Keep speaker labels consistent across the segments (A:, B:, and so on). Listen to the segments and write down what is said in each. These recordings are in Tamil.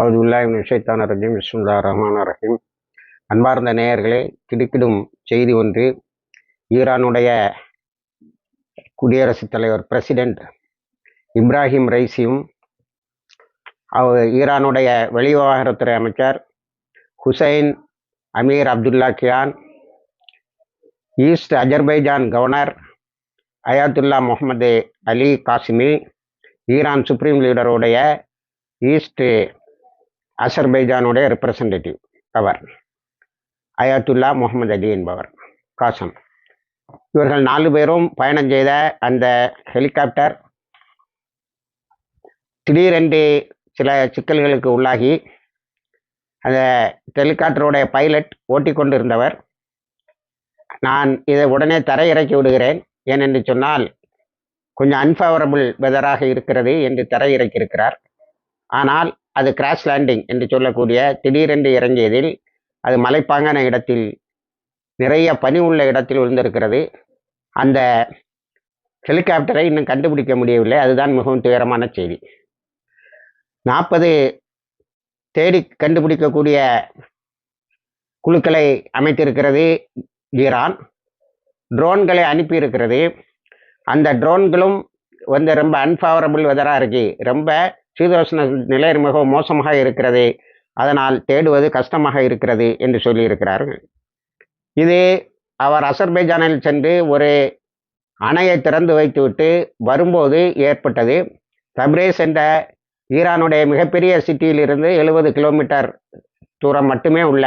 A: அவுதுல்லாஹி ஷைத்தான ரஜீம் விஸ்முல்லா ரஹ்மான் ரஹீம். அன்பார்ந்த நேயர்களே திடுக்கிடும் செய்தி ஒன்று. ஈரானுடைய குடியரசுத் தலைவர் பிரசிடெண்ட் இப்ராஹிம் ரைசியும் அவர் ஈரானுடைய வெளிவிவகாரத்துறை அமைச்சர் Hossein Amir Abdollahian East Azerbaijan governor Ayatollah Mohammad Ali Qasimi Iran supreme லீடருடைய East அசர்பைஜானுடைய ரெப்ரசன்டேட்டிவ் அவர். அயாத்துல்லா முகமது அலி என்பவர் காசம். இவர்கள் நாலு பேரும் பயணம் செய்த அந்த ஹெலிகாப்டர் திடீரென்று சில சிக்கல்களுக்கு உள்ளாகி அந்த ஹெலிகாப்டருடைய பைலட் ஓட்டிக்கொண்டு இருந்தவர் நான் இதை உடனே தரையிறக்கி விடுகிறேன். ஏனென்று சொன்னால் கொஞ்சம் அன்ஃபேவரபிள் வெதராக இருக்கிறது என்று தரையிறக்கியிருக்கிறார். ஆனால் அது கிராஷ் லேண்டிங் என்று சொல்லக்கூடிய திடீரென்று இறங்கியதில் அது மலைப்பாங்கான இடத்தில் நிறைய பனி உள்ள இடத்தில் விழுந்திருக்கிறது. அந்த ஹெலிகாப்டரை இன்னும் கண்டுபிடிக்க முடியவில்லை. அதுதான் மிகவும் துயரமான செய்தி. நாற்பது தேடி கண்டுபிடிக்கக்கூடிய குழுக்களை அமைத்திருக்கிறது ஈரான். ட்ரோன்களை அனுப்பியிருக்கிறது. அந்த ட்ரோன்களும் வந்து ரொம்ப அன்ஃபேவரபிள் வெதராக இருக்குது ரொம்ப சீதோஷ்ண நிலை மிகவும் மோசமாக இருக்கிறது. அதனால் தேடுவது கஷ்டமாக இருக்கிறது என்று சொல்லியிருக்கிறார்கள். இது அவர் அசர்பைஜானில் சென்று ஒரு அணையை திறந்து வைத்துவிட்டு வரும்போது ஏற்பட்டது. தப்ரேஸ் என்ற ஈரானுடைய மிகப்பெரிய சிட்டியிலிருந்து எழுபது கிலோமீட்டர் தூரம் மட்டுமே உள்ள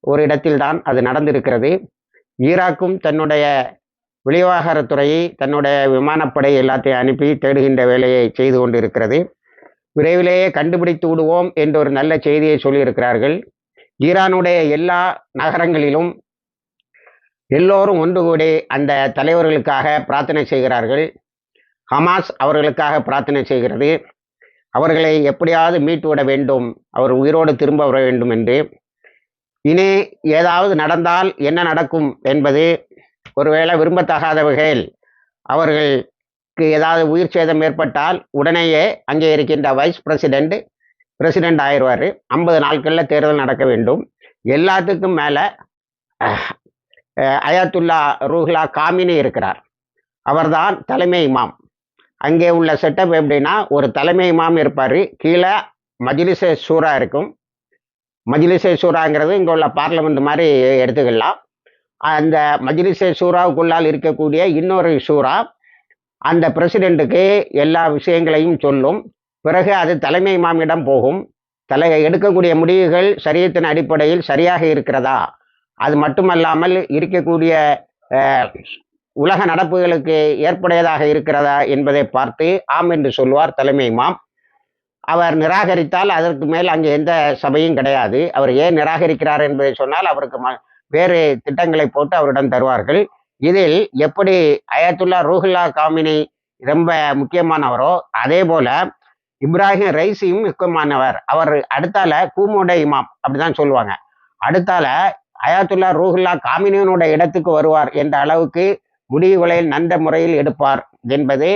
A: ஒரு இடத்தில்தான் அது நடந்திருக்கிறது. ஈராக்கும் தன்னுடைய வெளிவிவகாரத்துறையை தன்னுடைய விமானப்படை எல்லாத்தையும் அனுப்பி தேடுகின்ற வேலையை செய்து கொண்டிருக்கிறது. விரைவிலேயே கண்டுபிடித்து விடுவோம் என்ற ஒரு நல்ல செய்தியை சொல்லியிருக்கிறார்கள். ஈரானுடைய எல்லா நகரங்களிலும் எல்லோரும் ஒன்று கூடி அந்த தலைவர்களுக்காக பிரார்த்தனை செய்கிறார்கள். ஹமாஸ் அவர்களுக்காக பிரார்த்தனை செய்கிறது. அவர்களை எப்படியாவது மீட்டு விட வேண்டும். அவர் உயிரோடு திரும்ப வர வேண்டும் என்று. இனி ஏதாவது நடந்தால் என்ன நடக்கும் என்பது ஒருவேளை விரும்பத்தகாத வகையில் அவர்கள் ஏதாவது உயிர் சேதம் ஏற்பட்டால் உடனேயே அங்கே இருக்கின்ற வைஸ் பிரசிடெண்ட் பிரசிடெண்ட் ஆயிடுவார். ஐம்பது நாட்களில் தேர்தல் நடக்க வேண்டும். எல்லாத்துக்கும் மேலே அயாத்துல்லா ரூஹ்லா காமினி இருக்கிறார். அவர்தான் தலைமை இமாம். அங்கே உள்ள செட்டப் எப்படின்னா ஒரு தலைமை இமாம் இருப்பார். கீழே மஜிலிசே சூரா இருக்கும். மஜிலிசே சூறாங்கிறது இங்கே உள்ள பார்லமெண்ட் மாதிரி எடுத்துக்கலாம். அந்த மஜிலிசே சூறாவுக்குள்ளால் இருக்கக்கூடிய இன்னொரு சூறா அந்த பிரசிடெண்ட்டுக்கு எல்லா விஷயங்களையும் சொல்லும். பிறகு அது தலைமை இமாமிடம் போகும். தலை எடுக்கக்கூடிய முடிவுகள் சரியத்தின் அடிப்படையில் சரியாக இருக்கிறதா? அது மட்டுமல்லாமல் இருக்கக்கூடிய உலக நடப்புகளுக்கு ஏற்புடையதாக இருக்கிறதா என்பதை பார்த்து ஆம் என்று சொல்வார் தலைமை மாம் அவர் நிராகரித்தால் அதற்கு மேல் அங்கே எந்த சபையும் கிடையாது. அவர் ஏன் நிராகரிக்கிறார் என்பதை சொன்னால் அவருக்கு ம வேறு திட்டங்களை போட்டு அவரிடம் தருவார்கள். இதில் எப்படி அயத்துல்லா ரூஹுல்லா காமினி ரொம்ப முக்கியமானவரோ அதே போல இப்ராஹிம் ரைசியும் முக்கியமானவர். அவர் அடுத்தால கூமுட இமாம் அப்படிதான் சொல்லுவாங்க. அடுத்தால அயாத்துல்லா ரூஹுல்லா காமினியனுடைய இடத்துக்கு வருவார் என்ற அளவுக்கு முடிவுகளை நந்த முறையில் எடுப்பார் என்பது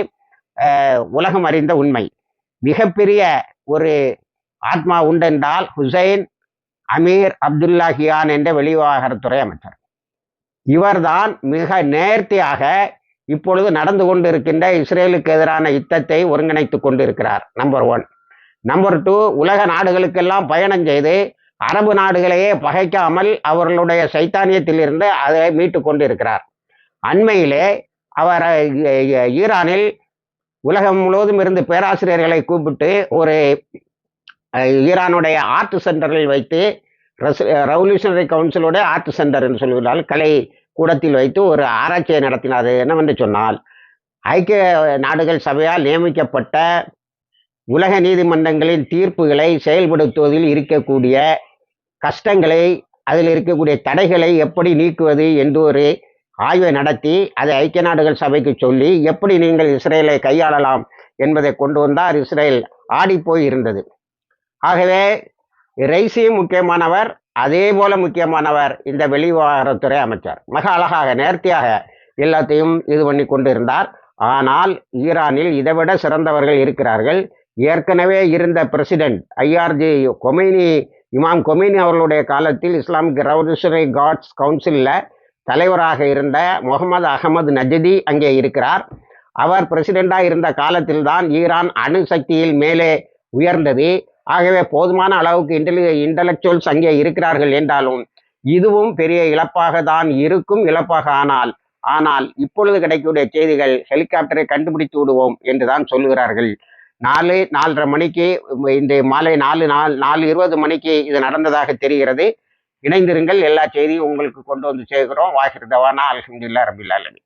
A: உலகம் அறிந்த உண்மை. மிகப்பெரிய ஒரு ஆத்மா உண்டென்றால் ஹுசைன் அமீர் அப்துல்லா ஹியான் என்ற வெளிவிவகாரத்துறை அமைச்சர். இவர்தான் மிக நேர்த்தியாக இப்பொழுது நடந்து கொண்டிருக்கின்ற இஸ்ரேலுக்கு எதிரான யுத்தத்தை ஒருங்கிணைத்து கொண்டிருக்கிறார் நம்பர் ஒன் நம்பர் டூ உலக நாடுகளுக்கெல்லாம் பயணம் செய்து அரபு நாடுகளையே பகைக்காமல் அவர்களுடைய சைத்தானியத்திலிருந்து அதை மீட்டு கொண்டிருக்கிறார். அண்மையிலே அவர் ஈரானில் உலகம் முழுவதும் இருந்து பேராசிரியர்களை கூப்பிட்டு ஒரு ஈரானுடைய ஆர்ட் சென்டரில் வைத்து ரெவல்யூஷனரி கவுன்சிலுடைய ஆர்ட் சென்டர் என்று சொல்கிறார்கள் கலை கூடத்தில் வைத்து ஒரு ஆராய்ச்சியை நடத்தினார். என்னவென்று சொன்னால் ஐக்கிய நாடுகள் சபையால் நியமிக்கப்பட்ட உலக நீதிமன்றங்களின் தீர்ப்புகளை செயல்படுத்துவதில் இருக்கக்கூடிய கஷ்டங்களை அதில் இருக்கக்கூடிய தடைகளை எப்படி நீக்குவது என்று ஒரு ஆய்வை நடத்தி அதை ஐக்கிய நாடுகள் சபைக்கு சொல்லி எப்படி நீங்கள் இஸ்ரேலை கையாளலாம் என்பதை கொண்டு வந்தார். இஸ்ரேல் ஆடிப்போய் இருந்தது. ஆகவே ரைசியும் முக்கியமானவர் அதே போல முக்கியமானவர் இந்த வெளிவிவகாரத்துறை அமைச்சர். மிக அழகாக நேர்த்தியாக எல்லாத்தையும் இது பண்ணி கொண்டிருந்தார். ஆனால் ஈரானில் இதைவிட சிறந்தவர்கள் இருக்கிறார்கள். ஏற்கனவே இருந்த பிரசிடென்ட் ஐஆர்ஜி கொமைனி இமாம் கொமைனி அவர்களுடைய காலத்தில் இஸ்லாமிக் ரெவல்யூஷனரி காட்ஸ் கவுன்சிலில் தலைவராக இருந்த முகமது அகமது நஜதி அங்கே இருக்கிறார். அவர் பிரசிடெண்டாக இருந்த காலத்தில்தான் ஈரான் அணுசக்தியில் மேலே உயர்ந்தது. ஆகவே போதுமான அளவுக்கு இன்டெலி இன்டலெக்சுவல்ஸ் அங்கே இருக்கிறார்கள் என்றாலும் இதுவும் பெரிய இழப்பாக தான் இருக்கும் இழப்பாக ஆனால் ஆனால் இப்பொழுது கிடைக்கக்கூடிய செய்திகள் ஹெலிகாப்டரை கண்டுபிடித்து விடுவோம் என்று தான் சொல்லுகிறார்கள். நாலு நாலரை மணிக்கு இந்த மாலை நாலு நாலு நாலு இருபது மணிக்கு இது நடந்ததாக தெரிகிறது. இணைந்திருங்கள் எல்லா செய்தியும் உங்களுக்கு கொண்டு வந்து சேர்க்கிறோம். வாகிருதவானா அலமதுல்லா ரபில் ஆலமீன்.